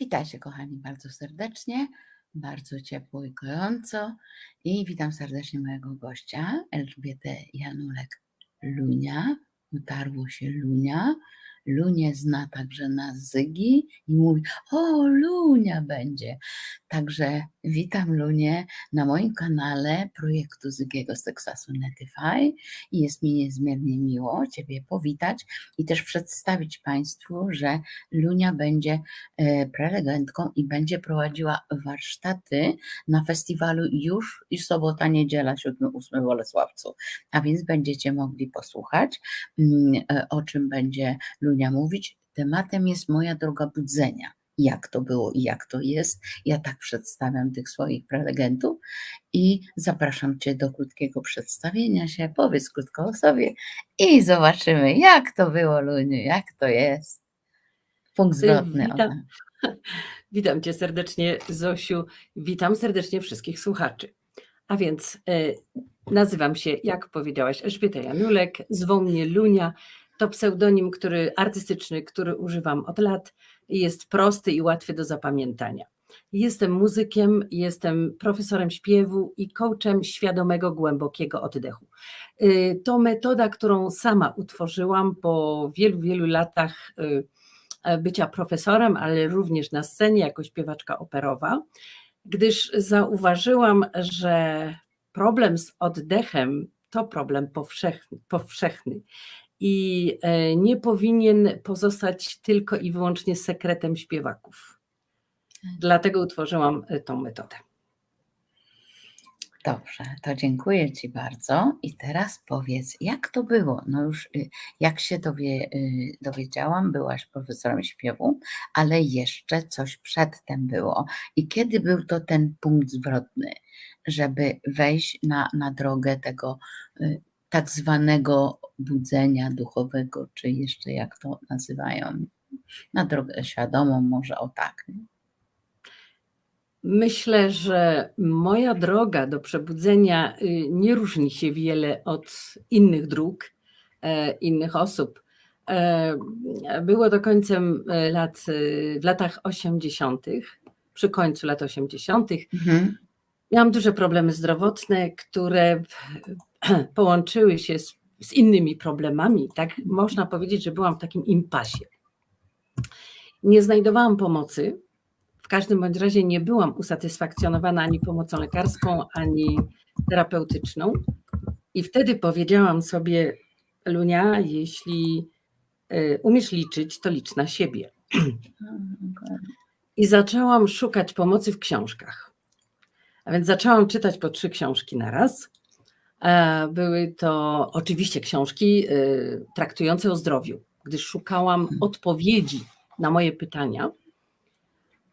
Witajcie kochani bardzo serdecznie, bardzo ciepło i gorąco i witam serdecznie mojego gościa Elżbietę Janulek-Lunia. Utarło się Lunia. Lunię zna także na Zygi i mówi, o Lunia będzie. Także witam Lunię na moim kanale projektu Zygiego z Teksasu Netify i jest mi niezmiernie miło Ciebie powitać i też przedstawić Państwu, że Lunia będzie e, prelegentką i będzie prowadziła warsztaty na festiwalu już i sobota, niedziela, 7-8 w Bolesławcu. A więc będziecie mogli posłuchać, mm, e, o czym będzie Lunia mówić. Tematem jest moja droga budzenia. Jak to było i jak to jest. Ja tak przedstawiam tych swoich prelegentów i zapraszam Cię do krótkiego przedstawienia się. Powiedz krótko o sobie i zobaczymy, jak to było, Luniu, jak to jest. Punkt zwrotny. Witam. Witam Cię serdecznie, Zosiu. Witam serdecznie wszystkich słuchaczy. A więc e, nazywam się, jak powiedziałaś, Elżbieta Janulek, zwą mnie Lunia. To pseudonim który, artystyczny, który używam od lat jest prosty i łatwy do zapamiętania. Jestem muzykiem, jestem profesorem śpiewu i coachem świadomego, głębokiego oddechu. Y, To metoda, którą sama utworzyłam po wielu, wielu latach y, e, bycia profesorem, ale również na scenie jako śpiewaczka operowa, gdyż zauważyłam, że problem z oddechem to problem powszechny, powszechny i e, nie powinien pozostać tylko i wyłącznie sekretem śpiewaków. Dlatego utworzyłam e, tą metodę. Dobrze, to dziękuję Ci bardzo. I teraz powiedz, jak to było? No już y, jak się dowie, y, dowiedziałam, byłaś profesorem śpiewu, ale jeszcze coś przedtem było. I kiedy był to ten punkt zwrotny, żeby wejść na, na drogę tego y, tak zwanego budzenia duchowego, czy jeszcze jak to nazywają, na drogę świadomą, może o tak. nie? Myślę, że moja droga do przebudzenia y, nie różni się wiele od innych dróg, e, innych osób. E, Było to końcem e, lat, y, w latach 80., przy końcu lat 80. Mhm. Miałam duże problemy zdrowotne, które połączyły się z, z innymi problemami. Tak można powiedzieć, że byłam w takim impasie. Nie znajdowałam pomocy. W każdym bądź razie nie byłam usatysfakcjonowana ani pomocą lekarską, ani terapeutyczną. I wtedy powiedziałam sobie, Lunia, jeśli y, umiesz liczyć, to licz na siebie. I zaczęłam szukać pomocy w książkach. A więc zaczęłam czytać po trzy książki na raz. E, Były to oczywiście książki y, traktujące o zdrowiu, gdyż szukałam odpowiedzi na moje pytania.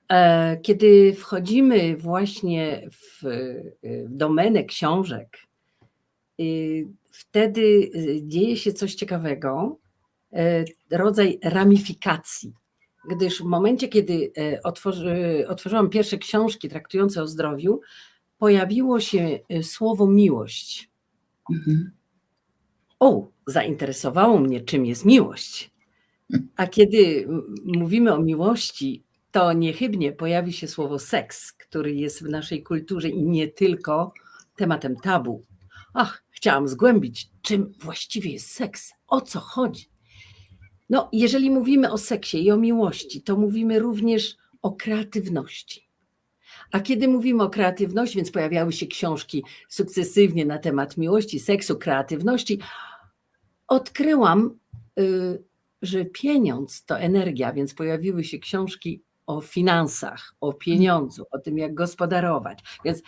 E, Kiedy wchodzimy właśnie w y, domenę książek, y, wtedy dzieje się coś ciekawego, e, rodzaj ramifikacji. Gdyż w momencie, kiedy e, otworzy, otworzyłam pierwsze książki traktujące o zdrowiu, pojawiło się e, słowo miłość. Mhm. O, zainteresowało mnie, czym jest miłość. A kiedy mówimy o miłości, to niechybnie pojawi się słowo seks, który jest w naszej kulturze i nie tylko tematem tabu. Ach, chciałam zgłębić, czym właściwie jest seks, o co chodzi. No, jeżeli mówimy o seksie i o miłości, to mówimy również o kreatywności. A kiedy mówimy o kreatywności, więc pojawiały się książki sukcesywnie na temat miłości, seksu, kreatywności, odkryłam, y, że pieniądz to energia, więc pojawiły się książki o finansach, o pieniądzu, o tym, jak gospodarować. Więc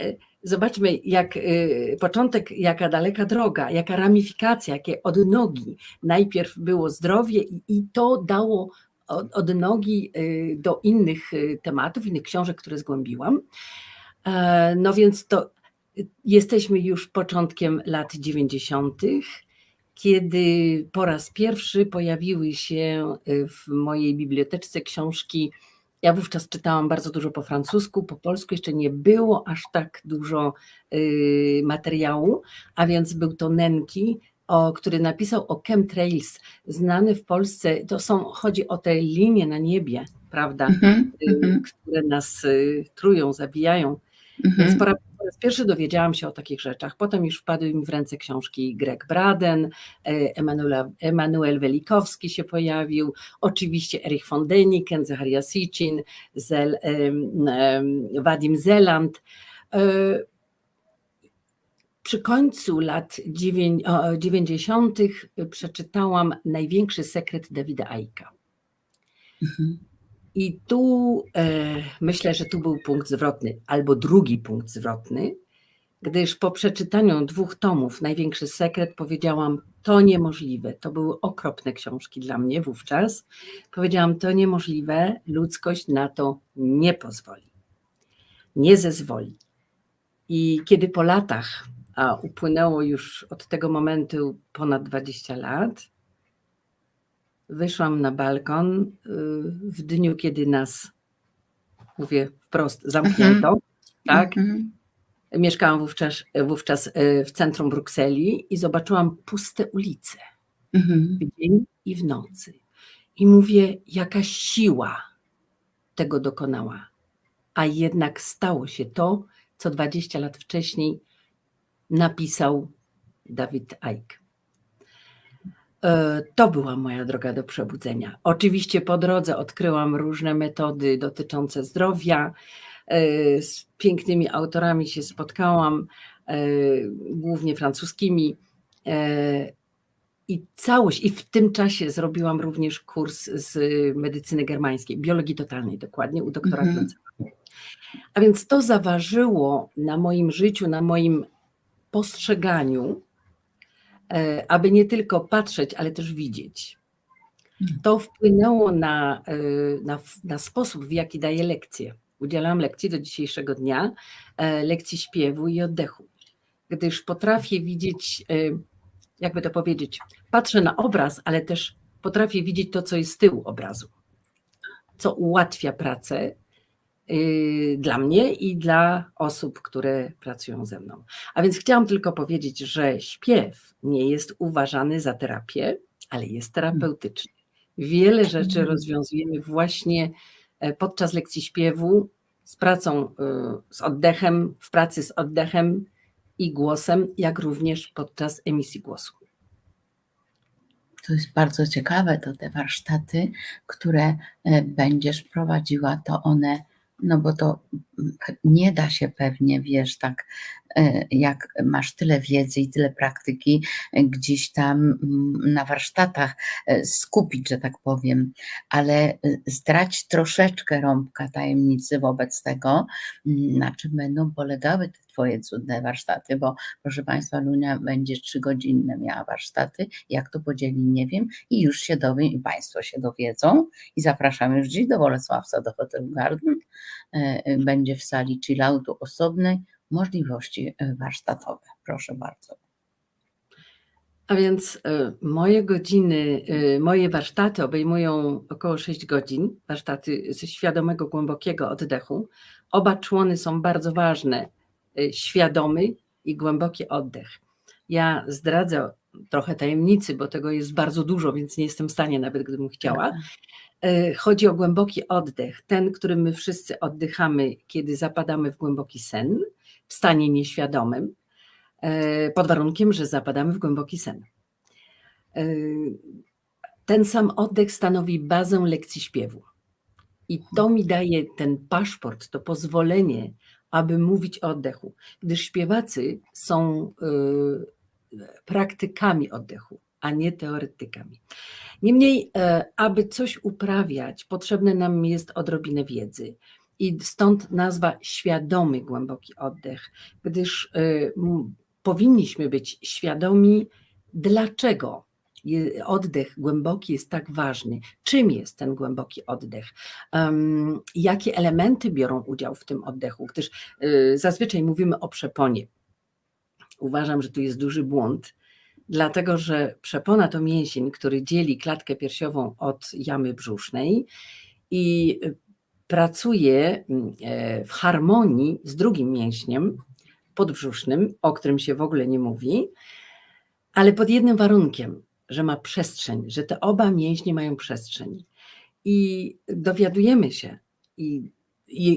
y, zobaczmy, jak y, początek, jaka daleka droga, jaka ramifikacja, jakie odnogi. Najpierw było zdrowie i, i to dało od- odnogi y, do innych y, tematów, innych książek, które zgłębiłam. E, No więc to y, jesteśmy już początkiem lat 90., kiedy po raz pierwszy pojawiły się y, w mojej biblioteczce książki. Ja wówczas czytałam bardzo dużo po francusku, po polsku jeszcze nie było aż tak dużo y, materiału, a więc był to Nenki, o, który napisał o chemtrails, znany w Polsce, to są, chodzi o te linie na niebie, prawda, y, mhm, które nas y, trują, zabijają. Więc mhm. po raz, po raz pierwszy dowiedziałam się o takich rzeczach. Potem już wpadły mi w ręce książki Greg Braden, e, Emanuela, Emanuel Welikowski się pojawił, oczywiście Erich von Däniken, Zacharia Sitchin, Zel, Wadim Zeland. E, Przy końcu lat dziewię- o, 90. przeczytałam Największy sekret Dawida Aika. Mhm. I tu e, myślę, że tu był punkt zwrotny, albo drugi punkt zwrotny, gdyż po przeczytaniu dwóch tomów Największy Sekret powiedziałam, to niemożliwe. To były okropne książki dla mnie wówczas. Powiedziałam, to niemożliwe, ludzkość na to nie pozwoli, nie zezwoli. I kiedy po latach, a upłynęło już od tego momentu ponad 20 lat, wyszłam na balkon y, w dniu, kiedy nas, mówię wprost, zamknięto. Tak? Mhm. Mieszkałam wówczas, wówczas y, w centrum Brukseli i zobaczyłam puste ulice Mhm. w dzień i w nocy. I mówię, jaka siła tego dokonała. A jednak stało się to, co 20 lat wcześniej napisał Dawid Icke. E, To była moja droga do przebudzenia. Oczywiście po drodze odkryłam różne metody dotyczące zdrowia. E, Z pięknymi autorami się spotkałam, e, głównie francuskimi. I całość, i w tym czasie zrobiłam również kurs z medycyny germańskiej, biologii totalnej dokładnie, u doktora Mhm. A więc to zaważyło na moim życiu, na moim postrzeganiu, aby nie tylko patrzeć, ale też widzieć. Mhm. To wpłynęło na, e, na, na sposób, w jaki daję lekcje. Udzielam lekcji do dzisiejszego dnia, e, lekcji śpiewu i oddechu, gdyż potrafię widzieć, e, jakby to powiedzieć, patrzę na obraz, ale też potrafię widzieć to, co jest z tyłu obrazu, co ułatwia pracę dla mnie i dla osób, które pracują ze mną. A więc chciałam tylko powiedzieć, że śpiew nie jest uważany za terapię, ale jest terapeutyczny. Wiele rzeczy Mhm. rozwiązujemy właśnie e, podczas lekcji śpiewu z pracą, y, z oddechem, w pracy z oddechem i głosem, jak również podczas emisji głosu. To jest bardzo ciekawe, to te warsztaty, które e, będziesz prowadziła, to one, no bo to nie da się pewnie, wiesz, tak jak masz tyle wiedzy i tyle praktyki, e, gdzieś tam mm, na warsztatach e, skupić, że tak powiem, ale e, zdrać troszeczkę rąbka tajemnicy wobec tego, mm, na czym będą polegały te Twoje cudne warsztaty, bo proszę Państwa, Lunia będzie trzygodzinne miała warsztaty, jak to podzieli, nie wiem i już się dowiem i Państwo się dowiedzą. I zapraszam już dziś do Bolesławca, do Hotel Garden, E, e, będzie w sali chilloutu osobnej możliwości e, warsztatowe, proszę bardzo. A więc e, moje godziny, e, moje warsztaty obejmują około 6 godzin, warsztaty ze świadomego, głębokiego oddechu. Oba człony są bardzo ważne, świadomy i głęboki oddech. Ja zdradzę trochę tajemnicy, bo tego jest bardzo dużo, więc nie jestem w stanie, nawet gdybym chciała. E, Chodzi o głęboki oddech, ten, którym my wszyscy oddychamy, kiedy zapadamy w głęboki sen, w stanie nieświadomym, e, pod warunkiem, że zapadamy w głęboki sen. E, Ten sam oddech stanowi bazę lekcji śpiewu. I to mi daje ten paszport, to pozwolenie, aby mówić o oddechu, gdyż śpiewacy są praktykami oddechu, a nie teoretykami. Niemniej, e, aby coś uprawiać, potrzebne nam jest odrobinę wiedzy. I stąd nazwa świadomy głęboki oddech, gdyż e, powinniśmy być świadomi, dlaczego oddech głęboki jest tak ważny, czym jest ten głęboki oddech, jakie elementy biorą udział w tym oddechu, gdyż e, zazwyczaj mówimy o przeponie. Uważam, że tu jest duży błąd, dlatego że przepona to mięsień, który dzieli klatkę piersiową od jamy brzusznej i pracuje mm, e, w harmonii z drugim mięśniem podbrzusznym, o którym się w ogóle nie mówi. ale pod jednym warunkiem, że ma przestrzeń, że te oba mięśnie mają przestrzeń. I dowiadujemy się, i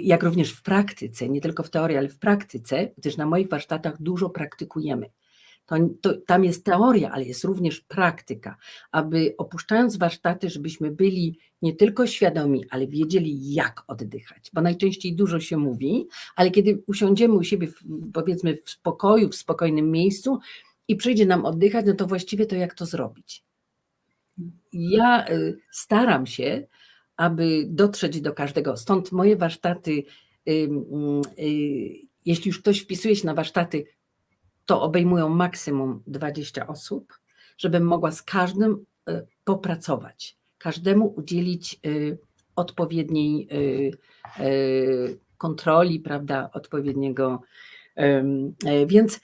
jak również w praktyce, nie tylko w teorii, ale w praktyce, gdyż na moich warsztatach dużo praktykujemy. To, to, tam jest teoria, ale jest również praktyka, aby opuszczając warsztaty, żebyśmy byli nie tylko świadomi, ale wiedzieli, jak oddychać, bo najczęściej dużo się mówi, ale kiedy usiądziemy u siebie, w, powiedzmy, w spokoju, w spokojnym miejscu i przyjdzie nam oddychać, no to właściwie to jak to zrobić? Ja y, staram się, aby dotrzeć do każdego. Stąd moje warsztaty, y, jeśli już ktoś wpisuje się na warsztaty, to obejmują maksimum 20 osób, żebym mogła z każdym y, popracować, każdemu udzielić y, odpowiedniej kontroli, prawda, odpowiedniego. Więc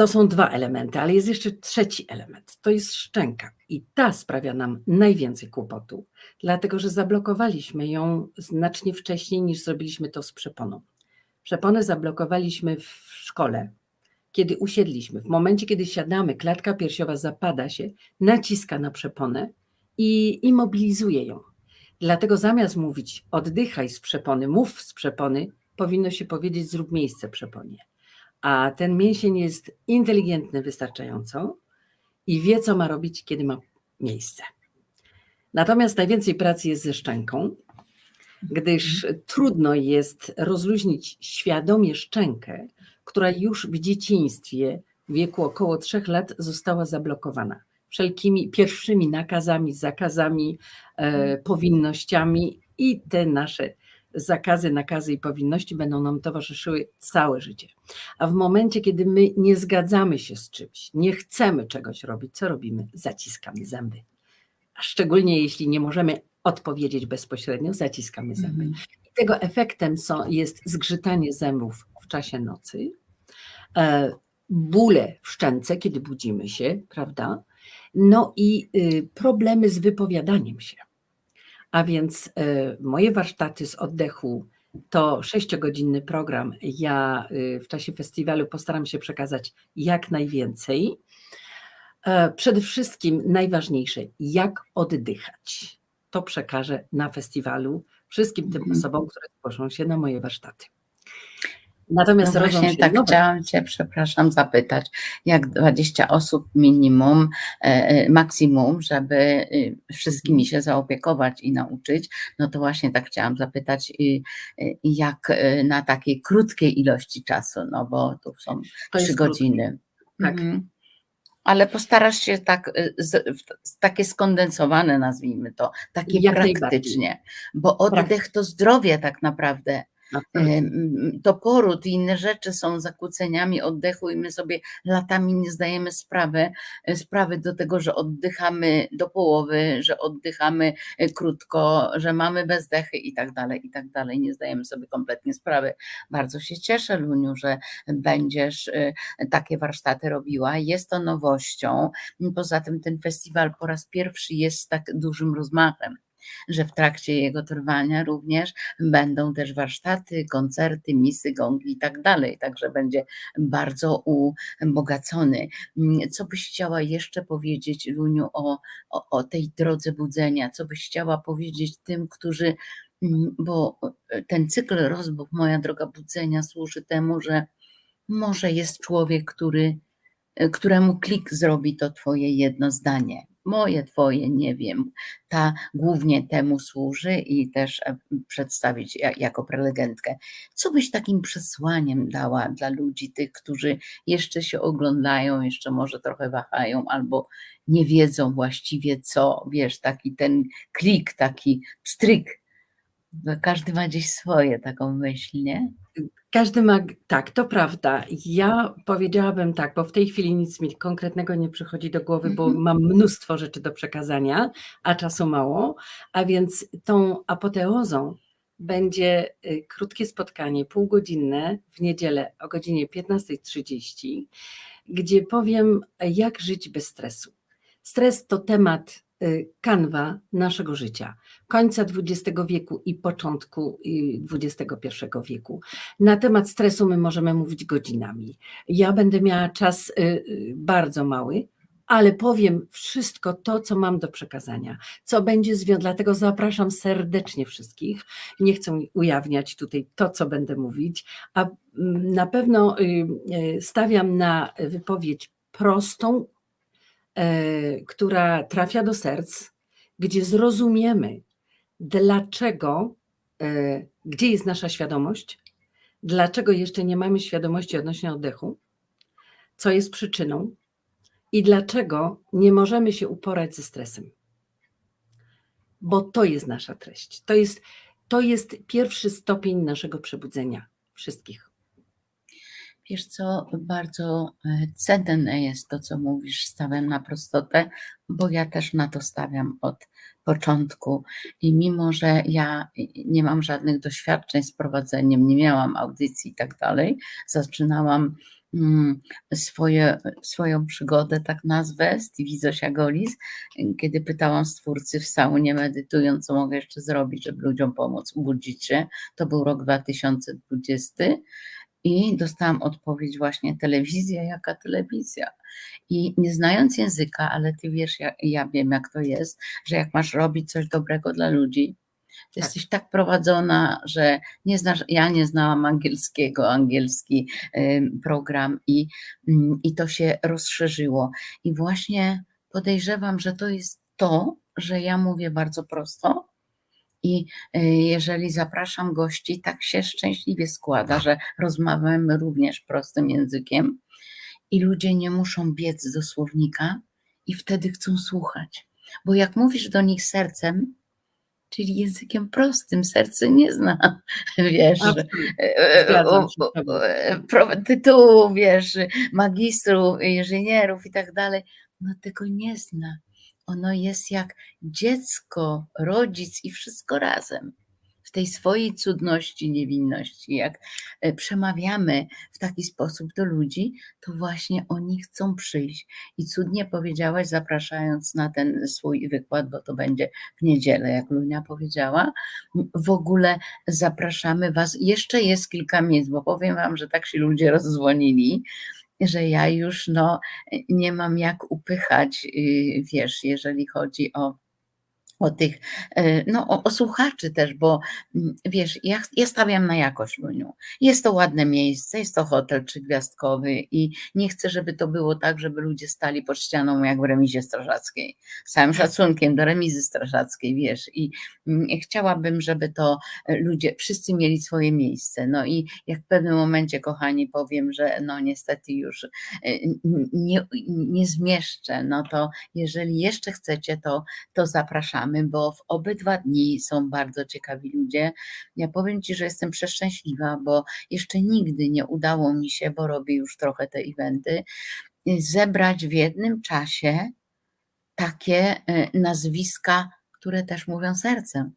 to są dwa elementy, ale jest jeszcze trzeci element. To jest szczęka i ta sprawia nam najwięcej kłopotu, dlatego że zablokowaliśmy ją znacznie wcześniej niż zrobiliśmy to z przeponą. Przeponę zablokowaliśmy w szkole, kiedy usiedliśmy. W momencie, kiedy siadamy, klatka piersiowa zapada się, naciska na przeponę i immobilizuje ją. Dlatego zamiast mówić oddychaj z przepony, mów z przepony, powinno się powiedzieć zrób miejsce przeponie. A ten mięsień jest inteligentny wystarczająco i wie, co ma robić, kiedy ma miejsce. Natomiast najwięcej pracy jest ze szczęką, gdyż trudno jest rozluźnić świadomie szczękę, która już w dzieciństwie, w wieku około trzech lat, została zablokowana wszelkimi pierwszymi nakazami, zakazami, e, powinnościami i te nasze zakazy, nakazy i powinności będą nam towarzyszyły całe życie. A w momencie, kiedy my nie zgadzamy się z czymś, nie chcemy czegoś robić, co robimy? Zaciskamy zęby. A szczególnie jeśli nie możemy odpowiedzieć bezpośrednio, zaciskamy zęby. Mhm. I tego efektem są, jest zgrzytanie zębów w czasie nocy, e, bóle w szczęce, kiedy budzimy się, prawda? No i y, problemy z wypowiadaniem się. A więc y, moje warsztaty z oddechu to sześciogodzinny program. Ja y, w czasie festiwalu postaram się przekazać jak najwięcej. E, Przede wszystkim najważniejsze, jak oddychać. To przekażę na festiwalu wszystkim tym Mhm. osobom, które zgłoszą się na moje warsztaty. Natomiast No rodzą właśnie się tak nowe chciałam Cię, przepraszam, zapytać, jak 20 osób minimum, e, e, maksimum, żeby y, wszystkimi się zaopiekować i nauczyć, no to właśnie tak chciałam zapytać, y, y, jak na takiej krótkiej ilości czasu, no bo tu są trzy godziny. Tak. Mhm. Ale postarasz się tak, takie skondensowane, nazwijmy to, takie Jak praktycznie, bo oddech to zdrowie tak naprawdę. Em, To poród i inne rzeczy są zakłóceniami oddechu i my sobie latami nie zdajemy sprawy, e, sprawy do tego, że oddychamy do połowy, że oddychamy e, krótko, że mamy bezdechy i tak dalej, i tak dalej. Nie zdajemy sobie kompletnie sprawy. Bardzo się cieszę, Luniu, że będziesz e, takie warsztaty robiła. Jest to nowością. Poza tym ten festiwal po raz pierwszy jest z tak dużym rozmachem że w trakcie jego trwania również będą też warsztaty, koncerty, misy, gongi i tak dalej. Także będzie bardzo ubogacony. Co byś chciała jeszcze powiedzieć, Luniu, o, o, o tej drodze budzenia? Co byś chciała powiedzieć tym, którzy, mm, bo ten cykl rozbuch, moja droga budzenia, służy temu, że może jest człowiek, który, któremu klik zrobi to twoje jedno zdanie. Moje, twoje, nie wiem. Ta głównie temu służy i też e, przedstawić ja- jako prelegentkę. Co byś takim przesłaniem dała dla ludzi, tych, którzy jeszcze się oglądają, jeszcze może trochę wahają albo nie wiedzą właściwie co, wiesz, taki ten klik, taki pstryk. Każdy ma gdzieś swoje taką myśl, nie? Każdy ma, tak, to prawda. Ja powiedziałabym tak, bo w tej chwili nic mi konkretnego nie przychodzi do głowy, bo Mhm. mam mnóstwo rzeczy do przekazania, a czasu mało. A więc tą apoteozą będzie y, krótkie spotkanie, półgodzinne w niedzielę o godzinie 15.30, gdzie powiem, jak żyć bez stresu. Stres to temat kanwa naszego życia, końca XX wieku i początku y, XXI wieku. Na temat stresu my możemy mówić godzinami. Ja będę miała czas y, y, bardzo mały, ale powiem wszystko to, co mam do przekazania, co będzie związane. Dlatego zapraszam serdecznie wszystkich. Nie chcę ujawniać tutaj to, co będę mówić, a mm, na pewno y, y, stawiam na wypowiedź prostą, która trafia do serc, gdzie zrozumiemy, dlaczego, e, gdzie jest nasza świadomość, dlaczego jeszcze nie mamy świadomości odnośnie oddechu, co jest przyczyną i dlaczego nie możemy się uporać ze stresem. Bo to jest nasza treść. To jest, to jest pierwszy stopień naszego przebudzenia wszystkich. Wiesz co, bardzo e, cenne jest to, co mówisz, stawiam na prostotę, bo ja też na to stawiam od początku. I mimo, że ja nie mam żadnych doświadczeń z prowadzeniem, nie miałam audycji i tak dalej, zaczynałam mm, swoje, swoją przygodę, tak nazwę, z Zosia Golis, kiedy pytałam stwórcy w saunie medytując, co mogę jeszcze zrobić, żeby ludziom pomóc, ubudzić się. To był rok 2020 i dostałam odpowiedź właśnie telewizja, jaka telewizja. I nie znając języka, ale ty wiesz, ja, ja wiem jak to jest, że jak masz robić coś dobrego dla ludzi, to Tak. jesteś tak prowadzona, że nie znasz, ja nie znałam angielskiego, angielski program i, ym, i to się rozszerzyło. I właśnie podejrzewam, że to jest to, że ja mówię bardzo prosto, i y, jeżeli zapraszam gości, tak się szczęśliwie składa, że rozmawiamy również prostym językiem i ludzie nie muszą biec do słownika i wtedy chcą słuchać. Bo jak mówisz do nich sercem, czyli językiem prostym, serce nie zna, wiesz, e, e, tytułów, wiesz, magistrów, inżynierów i tak dalej, no tego nie zna. Ono jest jak dziecko, rodzic i wszystko razem. W tej swojej cudności, niewinności, jak e, przemawiamy w taki sposób do ludzi, to właśnie oni chcą przyjść. I cudnie powiedziałaś, zapraszając na ten swój wykład, bo to będzie w niedzielę, jak Lunia powiedziała. W ogóle zapraszamy Was. Jeszcze jest kilka miejsc, bo powiem Wam, że tak się ludzie rozdzwonili, że ja już no, nie mam jak upychać, y, wiesz, jeżeli chodzi o o tych, e, no o, o słuchaczy też, bo mm, wiesz, ja, ja stawiam na jakość Luniu. Jest to ładne miejsce, jest to hotel trzygwiazdkowy i nie chcę, żeby to było tak, żeby ludzie stali pod ścianą jak w remizie strażackiej. Z całym szacunkiem do remizy strażackiej, wiesz, i mm, chciałabym, żeby to e, ludzie, wszyscy mieli swoje miejsce. No i jak w pewnym momencie, kochani, powiem, że no niestety już e, nie, nie zmieszczę, no to jeżeli jeszcze chcecie, to to zapraszamy, bo w obydwa dni są bardzo ciekawi ludzie. Ja powiem Ci, że jestem przeszczęśliwa, bo jeszcze nigdy nie udało mi się, bo robię już trochę te eventy, zebrać w jednym czasie takie y, nazwiska, które też mówią sercem.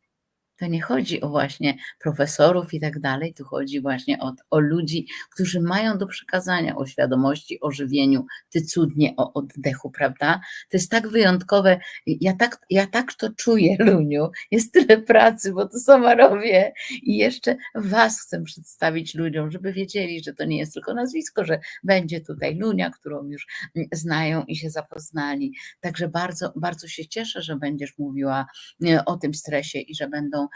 To nie chodzi o właśnie profesorów i tak dalej, tu chodzi właśnie o, o ludzi, którzy mają do przekazania o świadomości, o żywieniu, ty cudnie o oddechu, prawda? To jest tak wyjątkowe. Ja tak, ja tak to czuję, Luniu. Jest tyle pracy, bo to sama robię. I jeszcze Was chcę przedstawić ludziom, żeby wiedzieli, że to nie jest tylko nazwisko, że będzie tutaj Lunia, którą już znają i się zapoznali. Także bardzo, bardzo się cieszę, że będziesz mówiła e, o tym stresie i że będą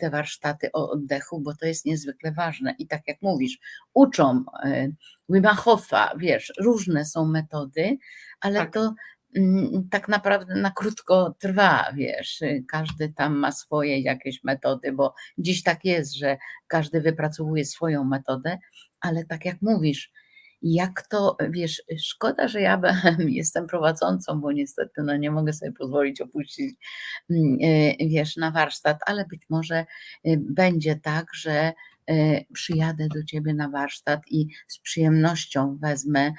te warsztaty o oddechu, bo to jest niezwykle ważne. I tak jak mówisz, uczą e, Wima Hofa, wiesz, różne są metody, ale Tak. to mm, tak naprawdę na krótko trwa, wiesz, y, każdy tam ma swoje jakieś metody, bo dziś tak jest, że każdy wypracowuje swoją metodę, ale tak jak mówisz, jak to, wiesz, szkoda, że ja jestem prowadzącą, bo niestety no, nie mogę sobie pozwolić opuścić, mm, y, wiesz, na warsztat, ale być może y, będzie tak, że y, przyjadę do ciebie na warsztat i z przyjemnością wezmę,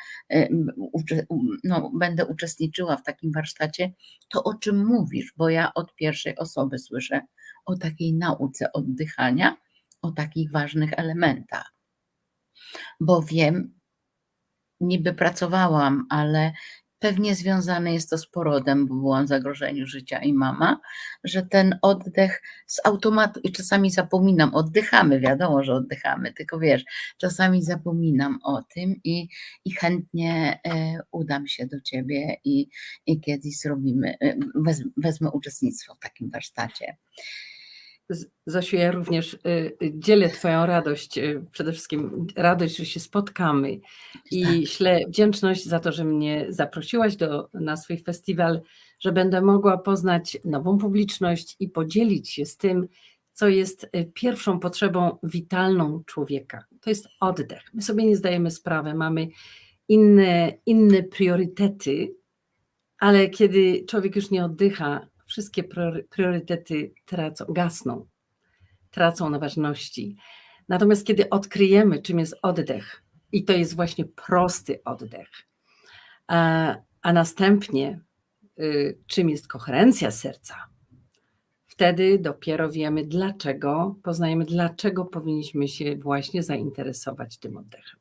no, będę uczestniczyła w takim warsztacie, to o czym mówisz, bo ja od pierwszej osoby słyszę o takiej nauce oddychania, o takich ważnych elementach, bo wiem, niby pracowałam, ale pewnie związane jest to z porodem, bo byłam w zagrożeniu życia i mama, że ten oddech z automatu, i czasami zapominam, oddychamy, wiadomo, że oddychamy, tylko wiesz, czasami zapominam o tym i, i chętnie e, udam się do ciebie i, i kiedyś zrobimy, wez, wezmę uczestnictwo w takim warsztacie. Zosiu, ja również y, y, dzielę Twoją radość, y, przede wszystkim radość, że się spotkamy i Tak. ślę wdzięczność za to, że mnie zaprosiłaś do, na swój festiwal, że będę mogła poznać nową publiczność i podzielić się z tym, co jest pierwszą potrzebą witalną człowieka. To jest oddech. My sobie nie zdajemy sprawy, mamy inne, inne priorytety, ale kiedy człowiek już nie oddycha, wszystkie priory- priorytety tracą, gasną, tracą na ważności. Natomiast kiedy odkryjemy, czym jest oddech, i to jest właśnie prosty oddech, a, a następnie y, czym jest koherencja serca, wtedy dopiero wiemy, dlaczego, poznajemy, dlaczego powinniśmy się właśnie zainteresować tym oddechem.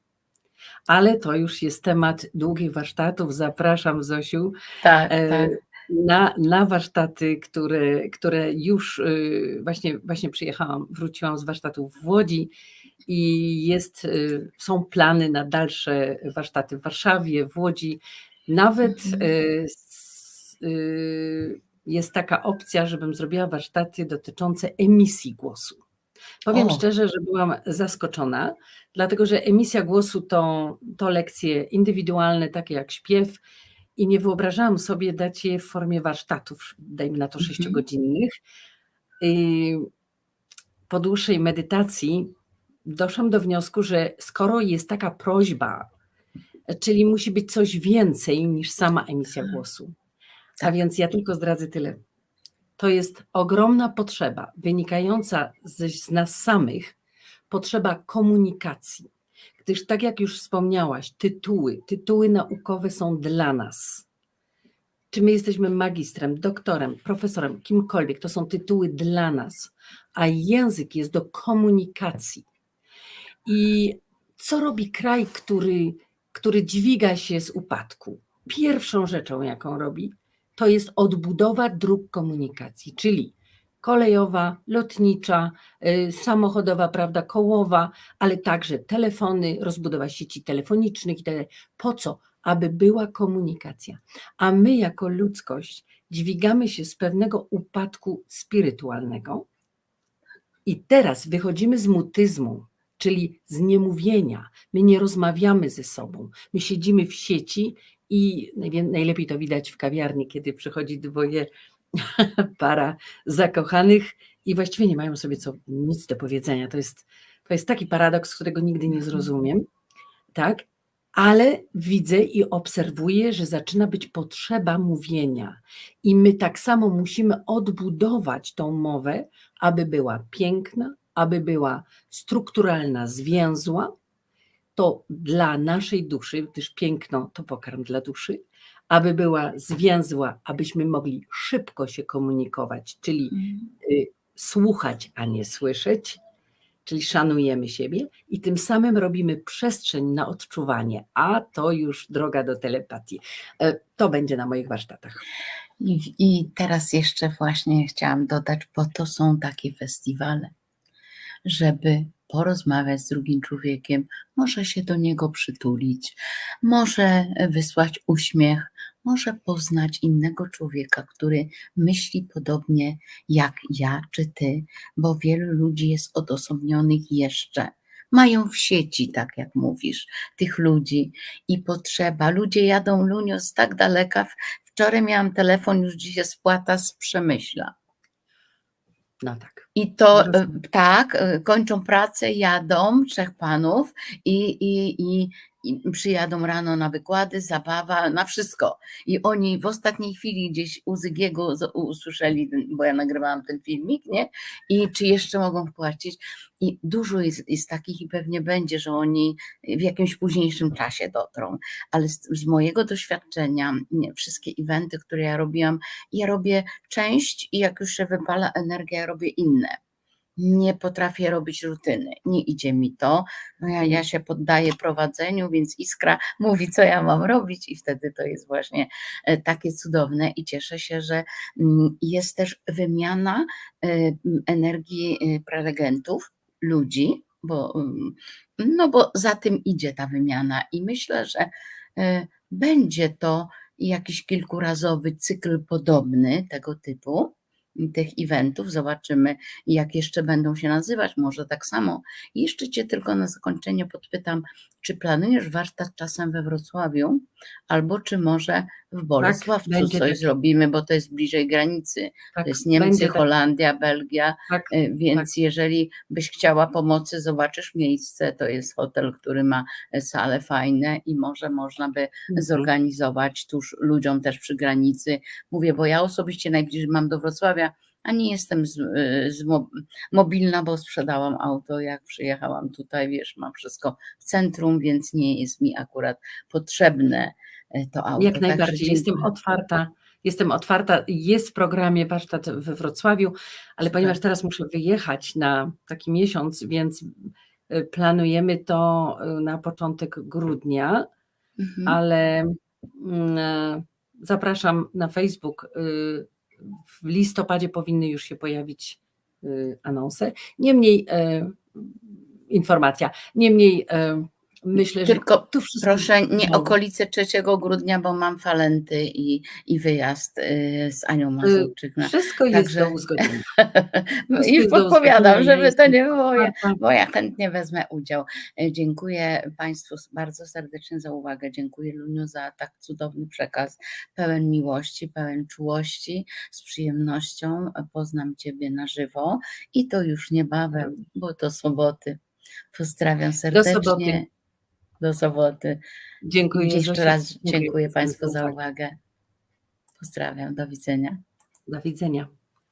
Ale to już jest temat długich warsztatów. Zapraszam, Zosiu, Tak, e, tak. Na, na warsztaty, które, które już y, właśnie, właśnie przyjechałam, wróciłam z warsztatów w Łodzi i jest, y, są plany na dalsze warsztaty w Warszawie, w Łodzi. Nawet Mhm. y, jest taka opcja, żebym zrobiła warsztaty dotyczące emisji głosu. Powiem O. szczerze, że byłam zaskoczona, dlatego że emisja głosu to, to lekcje indywidualne, takie jak śpiew, i nie wyobrażałam sobie dać je w formie warsztatów, dajmy na to Mhm. sześciogodzinnych. Po dłuższej medytacji doszłam do wniosku, że skoro jest taka prośba, czyli musi być coś więcej niż sama emisja głosu. A Tak. więc ja tylko zdradzę tyle. To jest ogromna potrzeba wynikająca z, z nas samych, potrzeba komunikacji. Gdyż, tak jak już wspomniałaś, tytuły, tytuły naukowe są dla nas. Czy my jesteśmy magistrem, doktorem, profesorem, kimkolwiek, to są tytuły dla nas, a język jest do komunikacji. I co robi kraj, który, który dźwiga się z upadku? Pierwszą rzeczą, jaką robi, to jest odbudowa dróg komunikacji, czyli kolejowa, lotnicza, y, samochodowa, prawda, kołowa, ale także telefony, rozbudowa sieci telefonicznych itd. Po co? Aby była komunikacja. A my jako ludzkość dźwigamy się z pewnego upadku spirytualnego i teraz wychodzimy z mutyzmu, czyli z niemówienia. My nie rozmawiamy ze sobą. My siedzimy w sieci i najlepiej to widać w kawiarni, kiedy przychodzi dwoje para zakochanych i właściwie nie mają sobie co, nic do powiedzenia. To jest, to jest taki paradoks, którego nigdy nie zrozumiem, tak? Ale widzę i obserwuję, że zaczyna być potrzeba mówienia. I my tak samo musimy odbudować tą mowę, aby była piękna, aby była strukturalna, zwięzła. To dla naszej duszy, gdyż piękno to pokarm dla duszy, aby była zwięzła, abyśmy mogli szybko się komunikować, czyli Mhm. y, słuchać, a nie słyszeć, czyli szanujemy siebie i tym samym robimy przestrzeń na odczuwanie, a to już droga do telepatii. E, To będzie na moich warsztatach. I, I teraz jeszcze właśnie chciałam dodać, bo to są takie festiwale, żeby porozmawiać z drugim człowiekiem, może się do niego przytulić, może wysłać uśmiech, może poznać innego człowieka, który myśli podobnie jak ja czy ty, bo wielu ludzi jest odosobnionych jeszcze. Mają w sieci, tak jak mówisz, tych ludzi i potrzeba. Ludzie jadą Lunio z tak daleka. Wczoraj miałam telefon, już dzisiaj spłata z Przemyśla. No tak. I to e, tak, e, kończą pracę, jadą, trzech panów i, i, i, i przyjadą rano na wykłady, zabawa, na wszystko. I oni w ostatniej chwili gdzieś u Zygiego usłyszeli, bo ja nagrywałam ten filmik, nie? I czy jeszcze mogą wpłacić. I dużo jest, jest takich i pewnie będzie, że oni w jakimś późniejszym czasie dotrą. Ale z, z mojego doświadczenia, nie, wszystkie eventy, które ja robiłam, ja robię część i jak już się wypala energia, ja robię inne. Nie potrafię robić rutyny. Nie idzie mi to. No ja, ja się poddaję prowadzeniu, więc iskra mówi, co ja mam robić, i wtedy to jest właśnie e, takie cudowne. I cieszę się, że mm, jest też wymiana e, energii e, prelegentów, ludzi, bo, mm, no bo za tym idzie ta wymiana. I myślę, że będzie to jakiś kilkurazowy cykl podobny tego typu tych eventów. Zobaczymy, jak jeszcze będą się nazywać. Może tak samo. I jeszcze Cię tylko na zakończenie podpytam, czy planujesz warsztat czasem we Wrocławiu, albo czy może w Bolesławcu będzie coś tak. zrobimy, bo to jest bliżej granicy. Tak, To jest Niemcy, tak, Holandia, Belgia, tak. y, więc jeżeli byś chciała pomocy, zobaczysz miejsce, to jest hotel, który ma e, sale fajne i może można by Mhm. zorganizować tuż ludziom też przy granicy. Mówię, bo ja osobiście najbliżej mam do Wrocławia, a nie jestem z, y, z mo- mobilna, bo sprzedałam auto, jak przyjechałam tutaj, wiesz, mam wszystko w centrum, więc nie jest mi akurat potrzebne e, to auto. Jak najbardziej. Jestem otwarta. Jestem otwarta. Jest w programie warsztat we Wrocławiu, ale ponieważ teraz muszę wyjechać na taki miesiąc, więc y, planujemy to y, na początek grudnia, Mhm. ale mm, zapraszam na Facebook. Y, W listopadzie powinny już się pojawić y, anonse. Niemniej e, informacja. Niemniej e, myślę, że Tylko tu wszystko Proszę nie okolice 3 grudnia, bo mam falenty i, i wyjazd y, z Anią Mazurczyk. na- Wszystko jest Także- do uzgodnienia. No do podpowiadam, uzgodnienia, żeby to nie było, bo ja chętnie wezmę udział. Y, Dziękuję Państwu bardzo serdecznie za uwagę. Dziękuję Luniu za tak cudowny przekaz, pełen miłości, pełen czułości. Z przyjemnością poznam Ciebie na żywo i to już niebawem, bo to soboty. Pozdrawiam serdecznie. Do soboty. Dziękuję. Jeszcze raz dziękuję bardzo Państwu za uwagę. Pozdrawiam, do widzenia. Do widzenia.